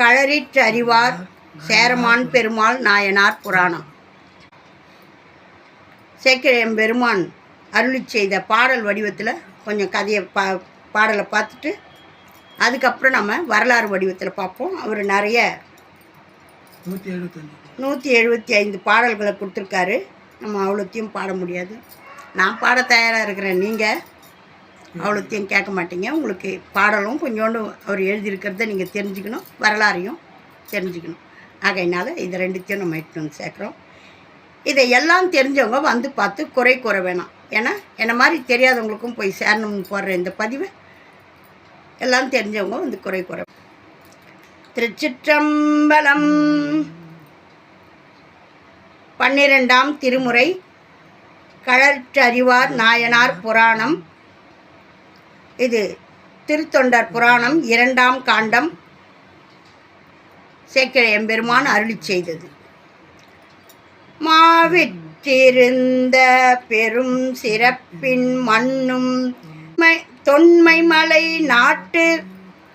களரிற்று அறிவார் சேரமான் பெருமாள் நாயனார் புராணம். சேக்கிழையம் பெருமான் அருளிச் செய்த பாடல் வடிவத்தில் கொஞ்சம் கதையை பா பாடலை பார்த்துட்டு அதுக்கப்புறம் நம்ம வரலாறு வடிவத்தில் பார்ப்போம். அவர் நிறைய நூற்றி எழுபத்தி ஐந்து பாடல்களை கொடுத்துருக்காரு. நம்ம அவ்வளோத்தையும் பாட முடியாது. நான் பாட தயாராக இருக்கிறேன். நீங்கள் அவ்வளோத்தையும் கேட்க மாட்டீங்க. உங்களுக்கு பாடலும் கொஞ்சோண்டு அவர் எழுதியிருக்கிறத நீங்கள் தெரிஞ்சுக்கணும் வரலாறையும் தெரிஞ்சுக்கணும். ஆகையினால இது ரெண்டுத்தையும் நம்ம எடுத்து வந்து சேர்க்குறோம். இதை எல்லாம் தெரிஞ்சவங்க வந்து பார்த்து குறை கூற வேணாம். ஏன்னா என்ன மாதிரி தெரியாதவங்களுக்கும் போய் சேரணும்னு போடுற இந்த பதிவை எல்லாம் தெரிஞ்சவங்க வந்து குறை கூற திருச்சிற்றம்பலம் பன்னிரெண்டாம் திருமுறை களற்றறிவார் நாயனார் புராணம் இது திருத்தொண்டர் புராணம் இரண்டாம் காண்டம். சேக்கிழ எம்பெருமான் அருளி செய்தது. மாவிற்றிருந்த பெரும் சிறப்பின் மண்ணும் மை- தொன்மை மலை நாட்டு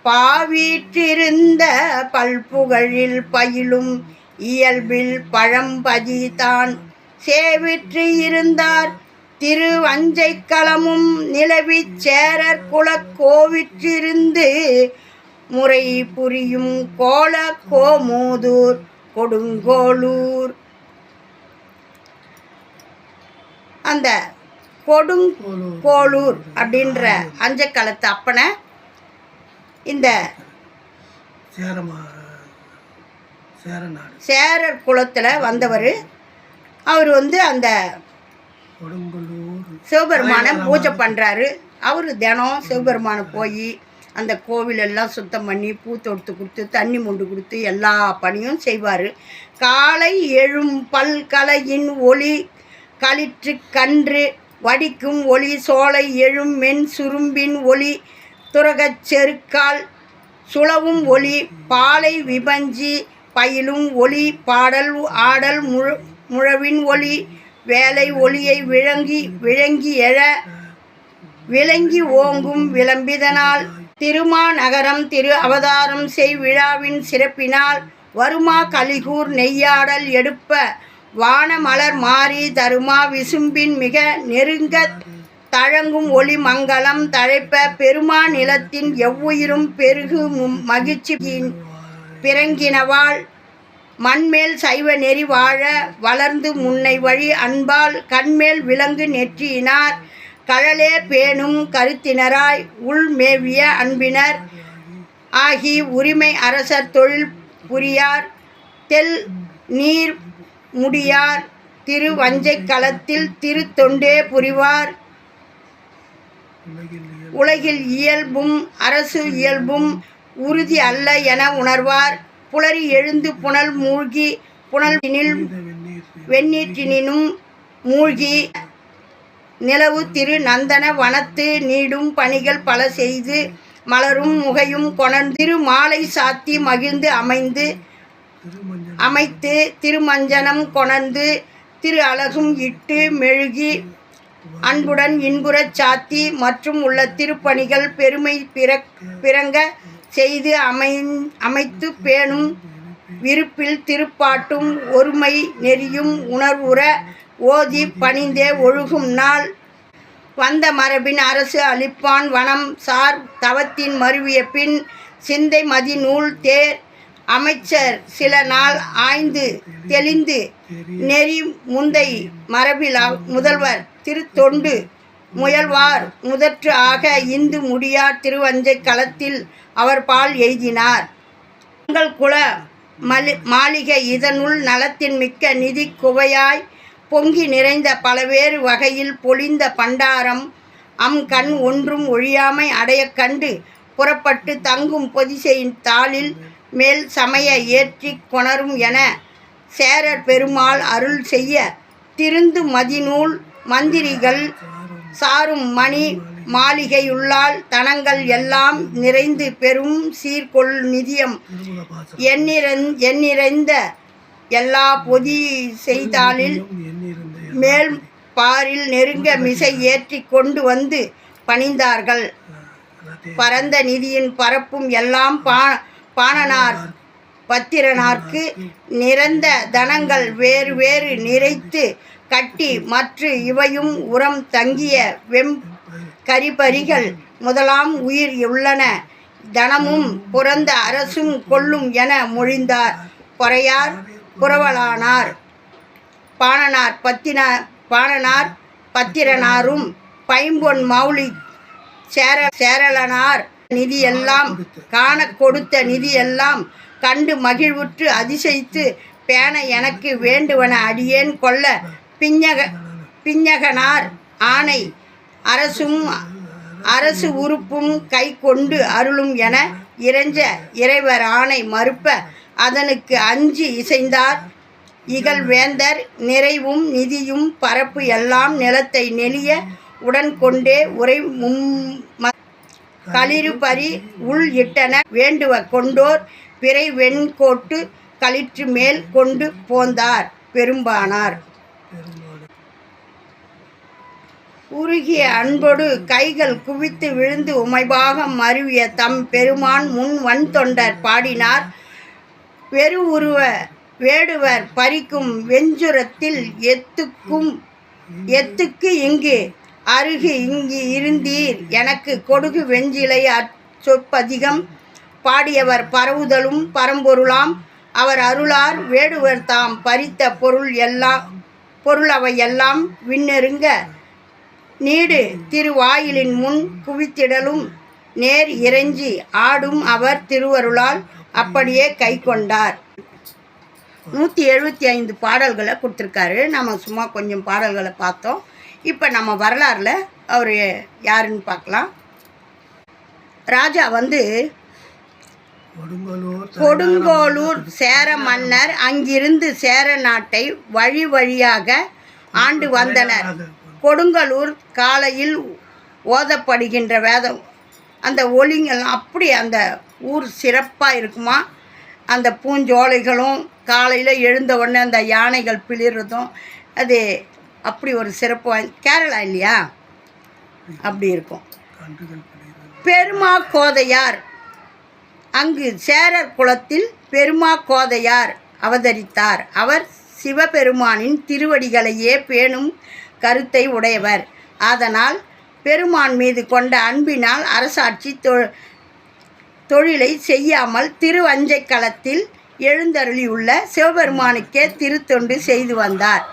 பாவீற்றிருந்த பல்புகழில் பயிலும் இயல்பில் பழம்பதி தான். சேவிற்று இருந்தார் திரு வஞ்சைக்களமும் நிலவிச் சேரர் குலக் கோவிற்றிருந்து முறை புரியும் கோல கோமூதூர் கொடுங்கோளூர். அந்த கொடுங்கோளூர் அப்படின்ற அஞ்சக்காலத்து அப்பனை இந்த சேரர் குலத்தில் வந்தவர். அவர் வந்து அந்த கொடுங்கல்லூர் சிவபெருமானை பூஜை பண்ணுறாரு அவர் தினம் சிவபெருமானை போய் அந்த கோவிலெல்லாம் சுத்தம் பண்ணி பூ தொடுத்து கொடுத்து தண்ணி மொண்டு கொடுத்து எல்லா பணியும் செய்வார். காலை எழும் பல்கலையின் ஒளி களிற்று கன்று வடிக்கும் ஒளி சோலை எழும் மென் சுரும்பின் ஒளி துரகச் செருக்கால் சுளவும் ஒளி பாலை விபஞ்சி பயிலும் ஒளி பாடல் ஆடல் முழ முழவின் ஒளி வேலை ஒளியை விளங்கி விளங்கி எழ விளங்கி ஓங்கும் விளம்பிதனால். திருமாநகரம் திரு அவதாரம் செய் விழாவின் சிறப்பினால் வருமா கலிகூர் நெய்யாடல் எடுப்ப. வானமலர் மாறி தருமா விசும்பின் மிக நெருங்க தழங்கும் ஒளி மங்களம் தழைப்ப. பெருமா நிலத்தின் எவ்வுயிரும் பெருகு மகிழ்ச்சியின் பிறங்கினவாள். மண்மேல் சைவ நெறி வாழ வளர்ந்து முன்னை வழி அன்பால் கண்மேல் விலங்கு நெற்றியினார். கழலே பேணும் கருத்தினராய் உள்மேவிய அன்பினர். ஆகி உரிமை அரசர் தொழில் புரியார். தெல் நீர் முடியார். திரு வஞ்சை களத்தில் திரு தொண்டே புரிவார். உலகில் இயல்பும் அரசு இயல்பும் உறுதி அல்ல என உணர்வார். புலரி எழுந்து புனல் மூழ்கி புனலினில் வெண்ணீற்றினும் மூழ்கி நிலவு திரு நந்தன வனத்து நீடும் பணிகள் பல செய்து மலரும் முகையும் கொணர்ந்திரு மாலை சாத்தி மகிழ்ந்து அமைந்து அமைத்து திருமஞ்சனம் கொணர்ந்து திரு அழகும் இட்டு மெழுகி அன்புடன் இன்புறச் சாத்தி மற்றும் உள்ள திருப்பணிகள் பெருமை பிற பிறங்க செய்து அமை அமைத்து பேணும் விருப்பில் திருப்பாட்டும் ஒருமை நெறியும் உணர்வுற ஓதி பணிந்தே ஒழுகும் நாள். வந்த மரபின் அரசு அளிப்பான் வனம் சார் தவத்தின் மருவிய பின் சிந்தை மதி நூல் தேர் அமைச்சர் சில நாள் ஆய்ந்து தெளிந்து நெறி முந்தை மரபில் அவ்- முதல்வர் திருத்தொண்டு முயல்வார். முதற்று ஆக இந்து முடியார் திருவஞ்சை களத்தில் அவர் பால் எய்தினார். உங்கள் குல மலி மாளிகை இதனுள் நலத்தின் மிக்க நிதி குவையாய் பொங்கி நிறைந்த பலவேறு வகையில் பொழிந்த பண்டாரம் அம் கண் ஒன்றும் ஒழியாமை அடையக் கண்டு புறப்பட்டு தங்கும் பொதிசையின் தாளில் மேல் சமய ஏற்றி கொணரும் என சேரர் பெருமாள் அருள் செய்ய திருந்து மதிநூல் மந்திரிகள் சாரும் மணி மாளிகையுள்ளால் தனங்கள் எல்லாம் நிறைந்து பெரும் சீர்கொள் நிதியம். எண்ணிறந் எண்ணிறைந்த எல்லா பொதி செய்தாலில் மேல் பாரில் நெருங்க மிசை ஏற்றி கொண்டு வந்து பணிந்தார்கள். பரந்த நிதியின் பரப்பும் எல்லாம் பா பாணனார் பத்திரனார்க்கு நிறந்த தனங்கள் வேறு வேறு நிறைத்து கட்டி மற்ற இவையும் உரம் தங்கிய வெம் கரிபரிகள் முதலாம் உயிர் உள்ளன. தனமும் புறந்த அரசும் கொள்ளும் என மொழிந்தார். பொறையார் புறவலானார் பாணனார் பத்தின பாணனார் பத்திரனாரும் பைம்பொன் மௌலி சேர சேரலனார். நிதியெல்லாம் காண கொடுத்த நிதியெல்லாம் கண்டு மகிழ்வுற்று அதிசயித்து பேன எனக்கு வேண்டுவன அடியேன் கொள்ள பிஞ்சக பிஞ்சகனார் ஆணை அரசும் அரசு உறுப்பும் கை கொண்டு அருளும் என இறைஞ்ச இறைவர் ஆணை மறுப்ப அதனுக்கு அஞ்சு இசைந்தார். இகழ்வேந்தர் நிறைவும் நிதியும் பரப்பு எல்லாம் நிலத்தை நெளிய உடன் கொண்டே உரை மும் ம- உள் இட்டன வேண்டுவ கொண்டோர் பிறை வெண்கோட்டு களிற்று மேல் கொண்டு போந்தார் பெரும்பானார். உருகிய அன்போடு கைகள் குவித்து விழுந்து உமைபாகம் மருவிய தம் பெருமான் முன் வன் தொண்டர் பாடினார். வெறு உருவ வேடுவர் பறிக்கும் வெஞ்சுரத்தில் எத்துக்கும் எத்துக்கு இங்கு அருகு இங்கு இருந்தீர். எனக்கு கொடுகு வெஞ்சிலை சொற்பதிகம். பாடியவர் பரவுதலும் பரம்பொருளாம். அவர் அருளார் வேடுவர் தாம் பறித்த பொருள் எல்லாம் பொருள் அவையெல்லாம் விண்ணெருங்க. நீடு திருவாயிலின் முன் குவித்திடலும் நேர் இறைஞ்சி ஆடும் அவர் திருவருளால் அப்படியே கை கொண்டார் நூற்றி எழுபத்தி ஐந்து பாடல்களை கொடுத்துருக்காரு. நம்ம சும்மா கொஞ்சம் பாடல்களை பார்த்தோம். இப்போ நம்ம வரலாறில் அவர் யாருன்னு பார்க்கலாம். ராஜா வந்து கொடுங்கலூர் கொடுங்கோளூர் சேர மன்னர் அங்கிருந்து சேர நாட்டை வழி வழியாக ஆண்டு வந்தனர். கொடுங்கலூர் காலையில் ஓதப்படுகின்ற வேதம். அந்த ஒலிங்கெல்லாம் அப்படி அந்த ஊர் சிறப்பாக இருக்குமா? அந்த பூஞ்சோலைகளும் காலையில் எழுந்த உடனே அந்த யானைகள் பிளிறதும் அது அப்படி ஒரு சிறப்பு கேரளா இல்லையா? அப்படி இருக்கும். பெருமா கோதையார் அங்கு சேரர் குலத்தில் பெருமா கோதையார் அவதரித்தார். அவர் சிவபெருமானின் திருவடிகளையே பேணும் கருத்தை உடையவர். அதனால் பெருமான் மீது கொண்ட அன்பினால் அரசாட்சி தொ தொழிலை செய்யாமல் திருவஞ்சைக்களத்தில் எழுந்தருளியுள்ள சிவபெருமானுக்கே திருத்தொண்டு செய்து வந்தார்.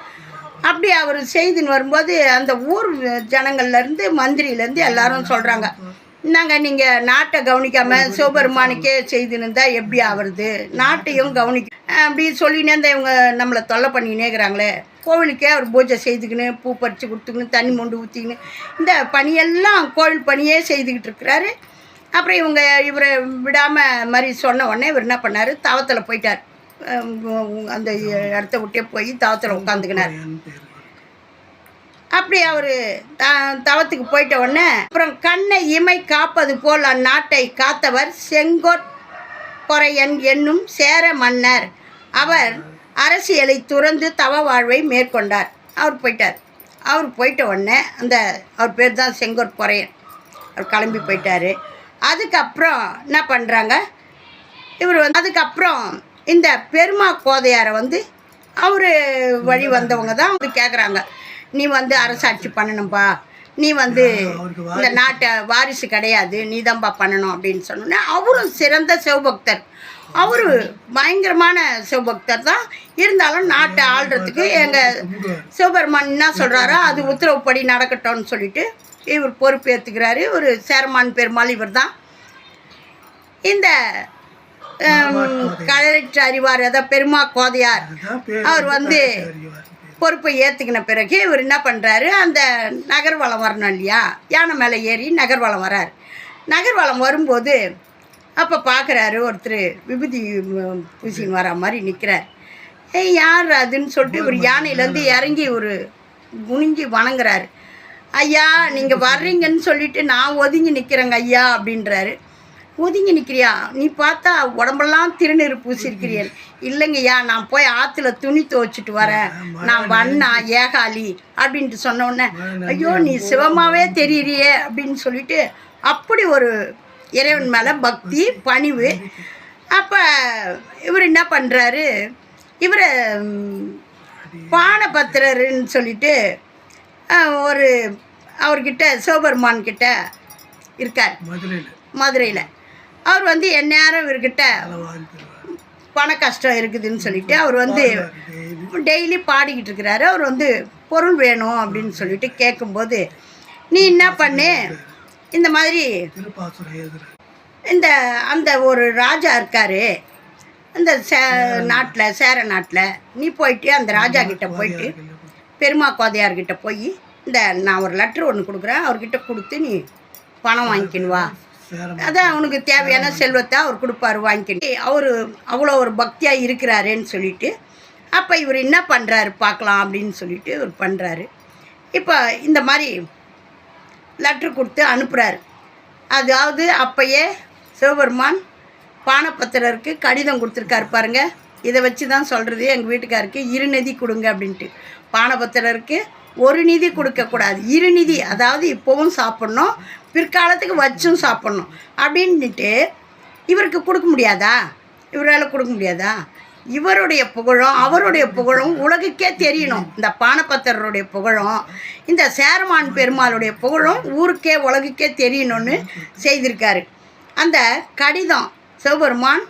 அப்படி அவர் செய்துன்னு வரும்போது அந்த ஊர் ஜனங்கள்லேருந்து மந்திரியிலேருந்து எல்லாரும் சொல்கிறாங்க நாங்கள் நீங்கள் நாட்டை கவனிக்காமல் சிவபெருமானுக்கே செய்துன்னு இருந்தால் எப்படி ஆவறது? நாட்டையும் கவனிக்க அப்படின்னு சொல்லினே இந்த இவங்க நம்மளை தொல்லை பண்ணினேங்கிறாங்களே கோவிலுக்கே அவர் பூஜை செய்துக்கின்னு பூ பறித்து கொடுத்துக்கின்னு தண்ணி மொண்டு ஊற்றிக்கின்னு இந்த பணியெல்லாம் கோவில் பணியே செய்துக்கிட்டு இருக்கிறாரு. அப்புறம் இவங்க இவரை விடாமல் மாதிரி சொன்ன உடனே இவர் என்ன பண்ணார்? தவத்தில் போயிட்டார். அந்த இடத்த விட்டே போய் தவத்தில் உட்காந்துக்கினார் அப்படி அவர் த தவத்துக்கு போயிட்ட உடனே அப்புறம் கண்ணை இமை காப்பது போல் அந்நாட்டை காத்தவர் செங்கோற்பொறையன் என்னும் சேர மன்னர். அவர் அரசியலை துறந்து தவ வாழ்வை மேற்கொண்டார். அவர் போயிட்டார். அவர் போயிட்ட உடனே அந்த அவர் பேர் தான் செங்கோற்பொறையன் அவர் கிளம்பி போயிட்டார். அதுக்கப்புறம் என்ன பண்ணுறாங்க இவர் வந்து அதுக்கப்புறம் இந்த பெருமா கோதையாரை வந்து அவர் வழி வந்தவங்க தான் வந்து கேட்குறாங்க நீ வந்து அரசாட்சி பண்ணணும்ப்பா நீ வந்து இந்த நாட்டை வாரிசு கிடையாது. நீ தான்ப்பா பண்ணணும் அப்படின்னு சொன்னோன்னே அவரும் சிறந்த சிவபக்தர். அவரு பயங்கரமான சிவபக்தர் தான். இருந்தாலும் நாட்டை ஆள்றதுக்கு எங்கள் சிவபெருமான் என்ன சொல்கிறாரோ அது உத்தரவுப்படி நடக்கட்டும்னு சொல்லிட்டு இவர் பொறுப்பேற்றுக்கிறாரு ஒரு சேரமான் பெருமாள் இவர் தான். இந்த கலெக்டர் அறிவார் அதாவது பெருமா கோதையார். அவர் வந்து பொறுப்பை ஏற்றுக்கின பிறகு இவர் என்ன பண்ணுறாரு அந்த நகர்வலம் வரணும் இல்லையா? யானை மேலே ஏறி நகர்வலம் வரார். நகர்வலம் வரும்போது அப்போ பார்க்குறாரு ஒருத்தர் விபூதி பூசின்னு வர மாதிரி நிற்கிறார் ஏய் யார் அதுன்னு சொல்லிட்டு ஒரு யானையிலேருந்து இறங்கி ஒரு குனிஞ்சி வணங்குறாரு. ஐயா நீங்கள் வர்றீங்கன்னு சொல்லிட்டு நான் ஒதுங்கி நிற்கிறேங்க ஐயா அப்படின்றாரு. ஒதுங்கி நிற்கிறியா நீ பார்த்தா உடம்பெல்லாம் திருநீர் பூசிருக்கிறீர் இல்லைங்கய்யா நான் போய் ஆற்றுல துணி துவைச்சிட்டு வரேன். நான் வண்ணா ஏகாலி அப்படின்ட்டு சொன்ன உடனே ஐயோ நீ சிவமாவே தெரியறியே அப்படின்னு சொல்லிட்டு அப்படி ஒரு இறைவன் மேலே பக்தி பணிவு. அப்போ இவர் என்ன பண்ணுறாரு இவரை பானபத்திரருன்னு சொல்லிட்டு ஒரு அவர்கிட்ட சிவபெருமான் கிட்ட இருக்கார். மதுரையில். மதுரையில். அவர் வந்து எந்நேரம் இவர்கிட்ட பண கஷ்டம் இருக்குதுன்னு சொல்லிட்டு அவர் வந்து டெய்லி பாடிக்கிட்டு இருக்கிறாரு. அவர் வந்து பொருள் வேணும் அப்படின்னு சொல்லிட்டு கேட்கும்போது நீ என்ன பண்ணு? இந்த மாதிரி இந்த அந்த ஒரு ராஜா இருக்காரு. அந்த சே நாட்டில் சேர நாட்டில். நீ போயிட்டு அந்த ராஜா கிட்ட போயிட்டு பெருமா கோதையார்கிட்ட போய் இந்த நான் ஒரு லெட்ரு ஒன்று கொடுக்குறேன். அவர்கிட்ட கொடுத்து நீ பணம் வாங்கிக்கின்னு வா. அதான் அவனுக்கு தேவையான செல்வத்தை அவர் கொடுப்பாரு வாங்கிக்கிட்டு. அவர் அவ்வளோ ஒரு பக்தியாக இருக்கிறாருன்னு சொல்லிட்டு அப்போ இவர் என்ன பண்ணுறாரு பார்க்கலாம் அப்படின்னு சொல்லிட்டு இவர் பண்ணுறாரு இப்போ இந்த மாதிரி லெட்ரு கொடுத்து அனுப்புகிறாரு அதாவது அப்பயே சிவபெருமான் பானபத்திரருக்கு கடிதம் கொடுத்துருக்காரு பாருங்க. இதை வச்சு தான் சொல்கிறது எங்கள் வீட்டுக்காருக்கு இரு நிதி கொடுங்க அப்படின்ட்டு. பானபத்திரருக்கு ஒரு நிதி கொடுக்கக்கூடாது இரு நிதி அதாவது இப்போவும் சாப்பிட்ணும் பிற்காலத்துக்கு வச்சும் சாப்பிட்ணும் அப்படின்ட்டு இவருக்கு கொடுக்க முடியாதா? இவரால் கொடுக்க முடியாதா? இவருடைய புகழும் அவருடைய புகழும் உலகுக்கே தெரியணும். இந்த பானபத்தருடைய புகழும் இந்த சேரமான் பெருமாளுடைய புகழும் ஊருக்கே உலகுக்கே தெரியணும்னு செய்திருக்காரு. அந்த கடிதம் சிவபெருமான்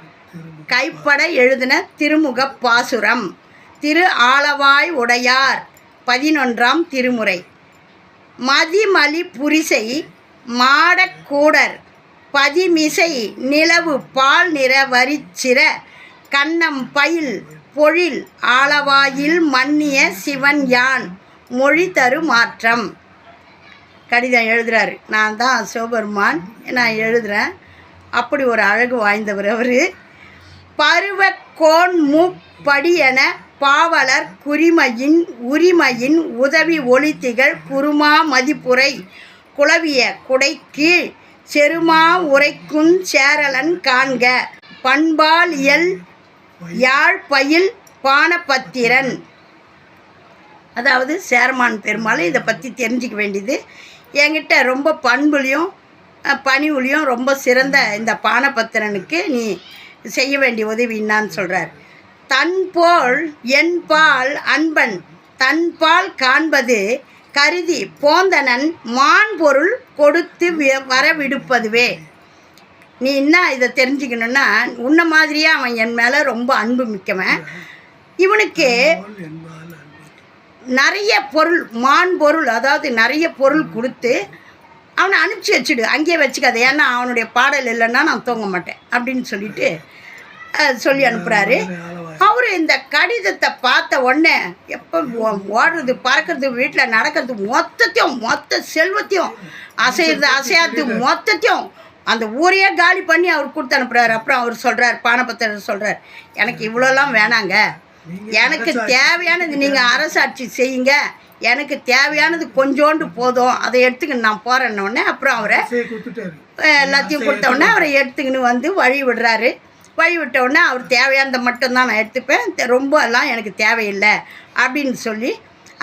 கைப்பட எழுதின திருமுக பாசுரம். திரு ஆலவாய் உடையார். பதினொன்றாம் திருமுறை. மதிமலி புரிசை மாடக்கூடர் பதிமிசை நிலவு பால் நிற வரிச்சிற கண்ணம் பயில் பொழில் ஆளவாயில் மன்னிய சிவன் யான் மொழி தரு மாற்றம். கடிதம் எழுதுறாரு. நான் தான் சிவபெருமான். நான் எழுதுகிறேன் அப்படி ஒரு அழகு வாய்ந்தவர் அவர். பருவ மூப்படி என பாவலர் குறிமையின் உரிமையின் உதவி ஒளித்திகள் குருமா மதிப்புரை குளவிய கீழ் செருமா உரைக்குஞ் சேரலன் காண்க. பண்பால் இயல் யாழ்பயில் பானபத்திரன் அதாவது சேரமான் பெருமாள் இதை பற்றி தெரிஞ்சிக்க வேண்டியது. என்கிட்ட ரொம்ப பண்புலையும் பணிவுலையும் ரொம்ப சிறந்த இந்த பானபத்திரனுக்கு நீ செய்ய வேண்டிய உதவி என்னான்னு சொல்கிறார் தன்போல் என்பால் அன்பன் தன்பால் காண்பது கருதி போந்தனன் மான் பொருள் கொடுத்து வரவிடுப்பதுவே. நீ என்ன இதை தெரிஞ்சுக்கணுன்னா உன்ன மாதிரியே அவன் என் மேலே ரொம்ப அன்பு மிக்கவன். இவனுக்கு நிறைய பொருள் மான் பொருள் அதாவது நிறைய பொருள் கொடுத்து அவனை அனுப்பிச்சி வச்சுடு. அங்கேயே வச்சுக்காத. ஏன்னா அவனுடைய பாடல் இல்லைன்னா நான் தூங்க மாட்டேன் அப்படின்னு சொல்லிட்டு சொல்லி அனுப்புகிறாரு அவர் இந்த கடிதத்தை பார்த்த உடனே எப்போ ஓடுறது பறக்கிறது வீட்டில் நடக்கிறது மொத்தத்தையும் மொத்த செல்வத்தையும் அசைறது அசையாது மொத்தத்தையும் அந்த ஊரையே காலி பண்ணி அவர் கொடுத்து அனுப்புகிறாரு அப்புறம் அவர் சொல்கிறார் பானபத்திரர் சொல்கிறார் எனக்கு இவ்வளோலாம் வேணாங்க. எனக்கு தேவையானது நீங்கள் அரசாட்சி செய்யுங்க. எனக்கு தேவையானது கொஞ்சோண்டு போதும். அதை எடுத்துக்கின்னு நான் போகிறேன்னொடனே அப்புறம் அவரை எல்லாத்தையும் கொடுத்த உடனே அவரை எடுத்துக்கின்னு வந்து வழி விடுறாரு. போய் விட்ட அவர் தேவையானதை மட்டும்தான் நான் எடுத்துப்பேன். ரொம்ப எல்லாம் எனக்கு தேவையில்லை அப்படின்னு சொல்லி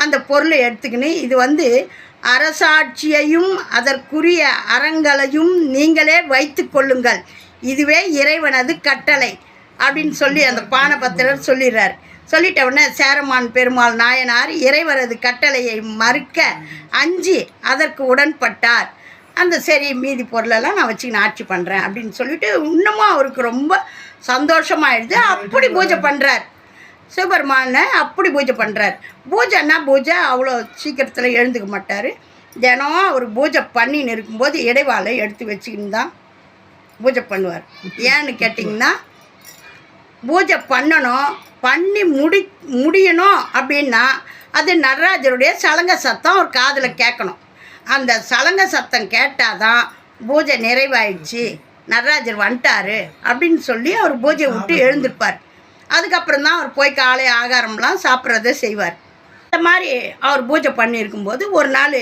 அந்த பொருளை எடுத்துக்கின்னு இது வந்து அரசாட்சியையும் அதற்குரிய அறங்களையும் நீங்களே வைத்து கொள்ளுங்கள். இதுவே இறைவனது கட்டளை அப்படின்னு சொல்லி அந்த பானபத்திரர் சொல்லிடுறார். சொல்லிட்ட உடனே சேரமான் பெருமாள் நாயனார் இறைவரது கட்டளையை மறுக்க அஞ்சி அதற்கு உடன்பட்டார். அந்த சரி மீதி பொருளெல்லாம் நான் வச்சு நான் ஆட்சி பண்ணுறேன் அப்படின்னு சொல்லிட்டு இன்னமும் அவருக்கு ரொம்ப சந்தோஷமாயிடுது. அப்படி பூஜை பண்ணுறார் சிவபெருமானை அப்படி பூஜை பண்ணுறார் பூஜைன்னா பூஜை அவ்வளோ சீக்கிரத்தில் எழுந்துக்க மாட்டார். தினம் அவர் பூஜை பண்ணின்னு இருக்கும்போது இடைவாளை எடுத்து வச்சுக்கின்னு தான் பூஜை பண்ணுவார். ஏன்னு கேட்டிங்கன்னா பூஜை பண்ணணும் பண்ணி முடி முடியணும் அப்படின்னா அது நடராஜருடைய சலங்க சத்தம் ஒரு காதில் கேட்கணும். அந்த சலங்க சத்தம் கேட்டால் தான் பூஜை நிறைவாயிடுச்சு நடராஜர் வந்துட்டாரு அப்படின்னு சொல்லி அவர் பூஜையை விட்டு எழுந்திருப்பார். அதுக்கப்புறம் தான் அவர் போய் காலை ஆகாரம்லாம் சாப்பிட்றத செய்வார். இந்த மாதிரி அவர் பூஜை பண்ணியிருக்கும்போது ஒரு நாள்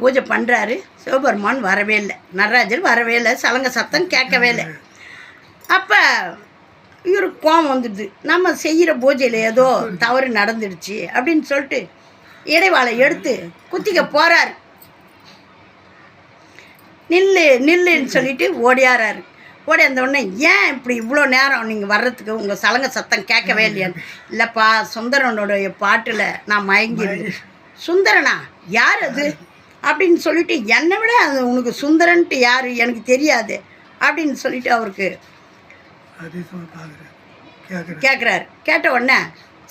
பூஜை பண்ணுறாரு சிவபெருமான் வரவே இல்லை. நடராஜர் வரவே இல்லை. சலங்க சத்தம் கேட்கவே இல்லை. அப்போ இவருக்கு கோவம் வந்துடுது. நம்ம செய்கிற பூஜையில் ஏதோ தவறு நடந்துடுச்சு அப்படின்னு சொல்லிட்டு இடைவாளை எடுத்து குத்திக்க போகிறாரு நில்லு நில்லுன்னு சொல்லிட்டு ஓடியாராரு. ஓடி அந்த உடனே ஏன் இப்படி இவ்வளோ நேரம் நீங்கள் வர்றதுக்கு உங்கள் சலங்க சத்தம் கேட்கவே இல்லையான்னு? இல்லைப்பா சுந்தரனுடைய பாட்டில் நான் மயங்கிருந்தேன் சுந்தரனா? யார் அது? அப்படின்னு சொல்லிட்டு என்னை விட அது உனக்கு சுந்தரன்ட்டு யார்? எனக்கு தெரியாது. அப்படின்னு சொல்லிட்டு அவருக்கு கேட்குறாரு கேட்ட உடனே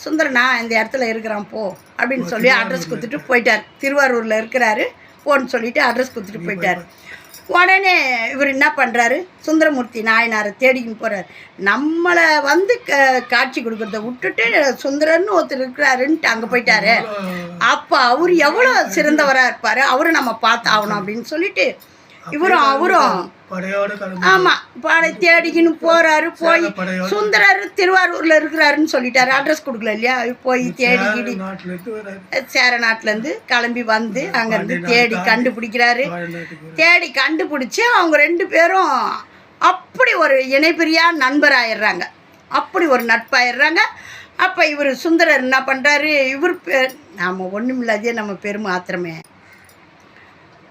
சுந்தரனா இந்த இடத்துல இருக்கிறான் போ அப்படின்னு சொல்லி அட்ரஸ் கொடுத்துட்டு போயிட்டார். திருவாரூரில் இருக்கிறாரு. போன்னு சொல்லிட்டு அட்ரஸ் கொடுத்துட்டு போயிட்டார். உடனே இவர் என்ன பண்ணுறாரு சுந்தரமூர்த்தி நாயனாரை தேடிக்கின்னு போகிறார் நம்மளை வந்து க காட்சி கொடுக்கறத விட்டுட்டு சுந்தரன்னு ஒருத்தர் இருக்கிறாருன்ட்டு அங்கே போயிட்டாரு. அப்போ அவர் எவ்வளோ சிறந்தவராக இருப்பார்? அவரை நம்ம பார்த்தாகணும் அப்படின்னு சொல்லிட்டு இவரும் அவரும். ஆமாம் பாடை தேடிக்கின்னு போகிறாரு போய் சுந்தரர் திருவாரூரில் இருக்கிறாருன்னு சொல்லிட்டாரு. அட்ரஸ் கொடுக்கல இல்லையா? போய் தேடிக்கிடி சேர நாட்டிலேருந்து கிளம்பி வந்து அங்கேருந்து தேடி கண்டுபிடிக்கிறாரு. தேடி கண்டுபிடிச்சி அவங்க ரெண்டு பேரும் அப்படி ஒரு இணைப்பிரியா நண்பராயிடுறாங்க. அப்படி ஒரு நட்பாயிடுறாங்க. அப்போ இவர் சுந்தரர் என்ன பண்ணுறாரு இவர் பே நாம் ஒன்றும் இல்லாதே நம்ம பெருமை ஆத்திரமே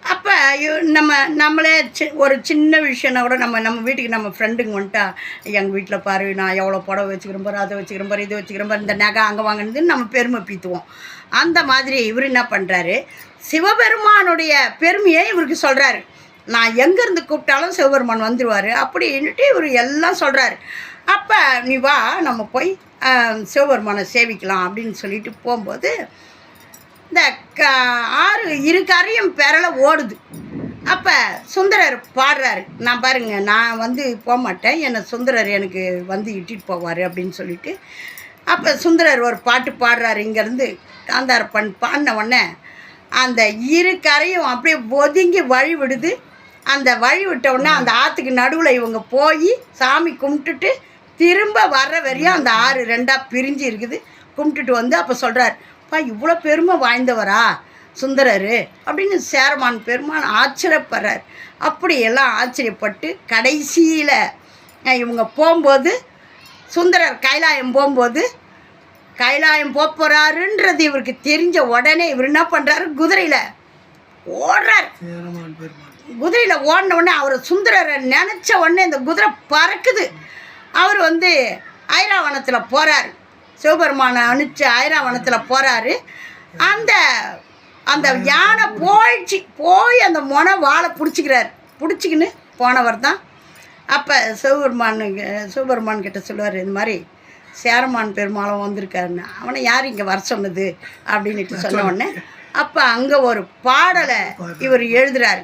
அப்போ நம்ம நம்மளே சி ஒரு சின்ன விஷயம்னா கூட நம்ம நம்ம வீட்டுக்கு நம்ம ஃப்ரெண்டுங்க வந்துட்டா எங்கள் வீட்டில் பாரு நான் எவ்வளோ புடவை வச்சுக்கிறேன் பாரு அதை வச்சுக்கிறேன் பாரு இது வச்சுக்கிறேன் பாரு இந்த நகை அங்கே வாங்கினதுன்னு நம்ம பெருமை பீத்துவோம். அந்த மாதிரி இவர் என்ன பண்ணுறாரு சிவபெருமானுடைய பெருமையை இவருக்கு சொல்கிறாரு நான் எங்கேருந்து கூப்பிட்டாலும் சிவபெருமான் வந்துடுவார் அப்படின்ட்டு இவர் எல்லாம் சொல்கிறாரு அப்போ நீ வா நம்ம போய் சிவபெருமானை சேவிக்கலாம் அப்படின்னு சொல்லிட்டு போகும்போது இந்த க ஆறு இரு கரையும் பெறல ஓடுது. அப்போ சுந்தரர் பாடுறாரு. நான் பாருங்க நான் வந்து போக மாட்டேன். என்னை சுந்தரர் எனக்கு வந்து இட்டிட்டு போவார் அப்படின்னு சொல்லிட்டு. அப்போ சுந்தரர் ஒரு பாட்டு பாடுறாரு. இங்கேருந்து காந்தார் பண் பாடின உடனே அந்த இரு கரையும் அப்படியே ஒதுங்கி வழி விடுது. அந்த வழி விட்ட உடனே அந்த ஆற்றுக்கு நடுவில் இவங்க போய் சாமி கும்பிட்டுட்டு திரும்ப வர்ற வரையும் அந்த ஆறு ரெண்டாக பிரிஞ்சு இருக்குது. கும்பிட்டுட்டு வந்து அப்போ சொல்கிறார் பா இவ்வளோ பெருமை வாய்ந்தவரா சுந்தரர் அப்படின்னு சேரமான் பெருமான் ஆச்சரியப்படுறார். அப்படி எல்லாம் ஆச்சரியப்பட்டு கடைசியில் இவங்க போகும்போது சுந்தரர் கைலாயம் போகும்போது கைலாயம் போக போகிறாருன்றது இவருக்கு தெரிஞ்ச உடனே இவர் என்ன பண்ணுறாரு குதிரையில் ஓடுறார். குதிரையில் ஓடின உடனே அவர் சுந்தரரை நினச்ச உடனே இந்த குதிரை பறக்குது. அவர் வந்து ஐராவனத்தில் போகிறாரு சிவபெருமானை அனுப்பிச்சு ஐராவனத்தில் போகிறாரு அந்த அந்த யானை போயிடுச்சு. போய் அந்த மொனை வாழை பிடிச்சிக்கிறார். பிடிச்சிக்கின்னு போனவர் தான். அப்போ சிவபெருமானுக்கு சிவபெருமான் கிட்ட சொல்லுவார் இந்த மாதிரி சேரமான் பெருமாளும் வந்திருக்காருன்னு. அவனை யார் இங்கே வர சொன்னது? அப்படின்னுட்டு சொன்ன உடனே அப்போ அங்கே ஒரு பாடலை இவர் எழுதுறாரு.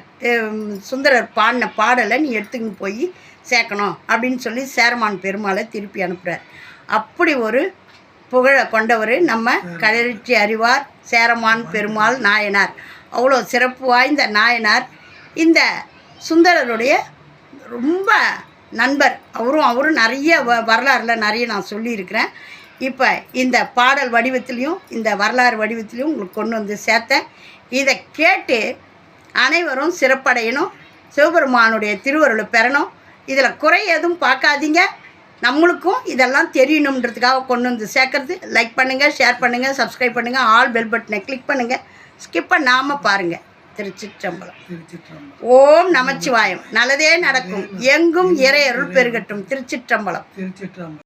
சுந்தரர் பாடின பாடலை நீ எடுத்துக்கின்னு போய் சேர்க்கணும். அப்படின்னு சொல்லி சேரமான் பெருமாளை திருப்பி அனுப்புகிறார் அப்படி ஒரு புகழை கொண்டவர் நம்ம கதிர்ச்சி அறிவார் சேரமான் பெருமாள் நாயனார். அவ்வளோ சிறப்பு வாய்ந்த நாயனார். இந்த சுந்தரருடைய ரொம்ப நண்பர். அவரும் அவரும் நிறைய வ வரலாறுல நிறைய நான் சொல்லியிருக்கிறேன். இப்போ இந்த பாடல் வடிவத்திலையும் இந்த வரலாறு வடிவத்திலையும் உங்களுக்கு கொண்டு வந்து சேர்த்தேன். இதை கேட்டு அனைவரும் சிறப்படையணும். சிவபெருமானுடைய திருவருளை பெறணும். இதில் குறை எதுவும் பார்க்காதீங்க. நம்மளுக்கும் இதெல்லாம் தெரியணுன்றதுக்காக கொண்டு வந்து சேர்க்கறது. லைக் பண்ணுங்கள் ஷேர் பண்ணுங்கள் சப்ஸ்கிரைப் பண்ணுங்கள் ஆல் பெல் பட்டனை கிளிக் பண்ணுங்கள் ஸ்கிப் பண்ணாமல் பாருங்கள் திருச்சிற்றம்பலம். ஓம் நமச்சிவாயம். நல்லதே நடக்கும். எங்கும் இறையருள் பெருகட்டும். திருச்சிற்றம்பலம். திருச்சிற்றம்பலம்.